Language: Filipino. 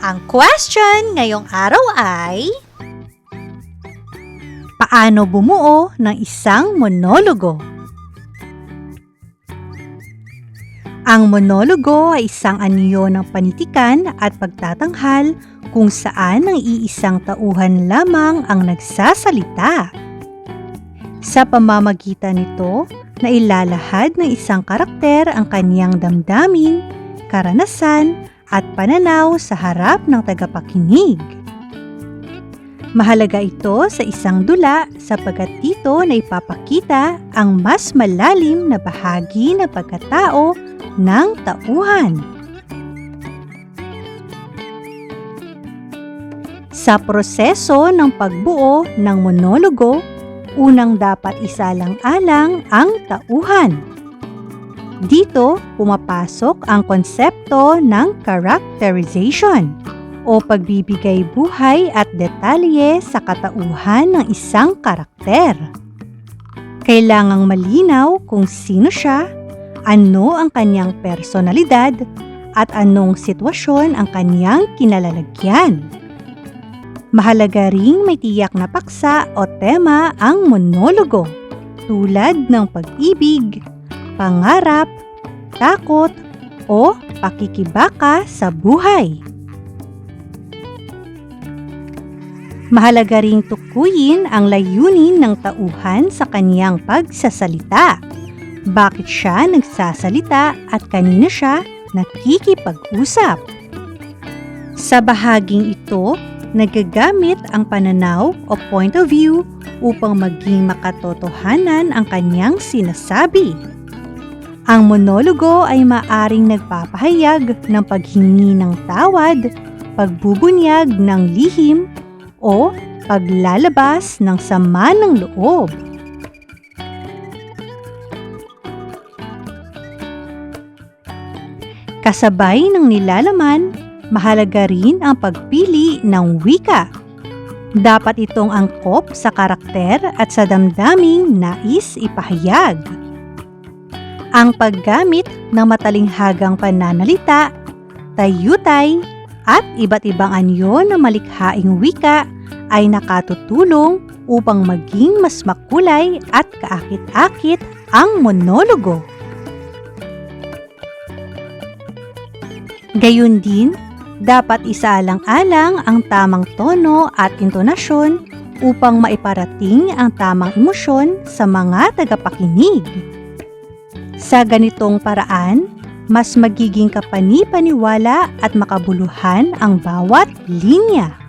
Ang question ngayong araw ay Paano bumuo ng isang monologo? Ang monologo ay isang anyo ng panitikan at pagtatanghal kung saan ang iisang tauhan lamang ang nagsasalita. Sa pamamagitan nito, nailalahad ng isang karakter ang kaniyang damdamin, karanasan, at pananaw sa harap ng tagapakinig. Mahalaga ito sa isang dula sapagkat dito na ipapakita ang mas malalim na bahagi ng pagkatao ng tauhan. Sa proseso ng pagbuo ng monologo, unang dapat isalang-alang ang tauhan. Dito pumapasok ang konsepto ng characterization o pagbibigay buhay at detalye sa katauhan ng isang karakter. Kailangang malinaw kung sino siya, ano ang kanyang personalidad, at anong sitwasyon ang kanyang kinalalagyan. Mahalaga ring may tiyak na paksa o tema ang monologo tulad ng pag-ibig, pangarap, takot, o pakikibaka sa buhay. Mahalaga ring tukuyin ang layunin ng tauhan sa kaniyang pagsasalita. Bakit siya nagsasalita at kanino siya nakikipag-usap? Sa bahaging ito, nagagamit ang pananaw o point of view upang maging makatotohanan ang kanyang sinasabi. Ang monologo ay maaring nagpapahayag ng paghingi ng tawad, pagbubunyag ng lihim, o paglalabas ng sama ng loob. Kasabay ng nilalaman, mahalaga rin ang pagpili ng wika. Dapat itong angkop sa karakter at sa damdaming nais ipahayag. Ang paggamit ng matalinghagang pananalita, tayutay, at iba't ibang anyo na malikhaing wika ay nakatutulong upang maging mas makulay at kaakit-akit ang monologo. Gayun din, dapat isaalang-alang ang tamang tono at intonasyon upang maiparating ang tamang emosyon sa mga tagapakinig. Sa ganitong paraan, mas magiging kapani-paniwala at makabuluhan ang bawat linya.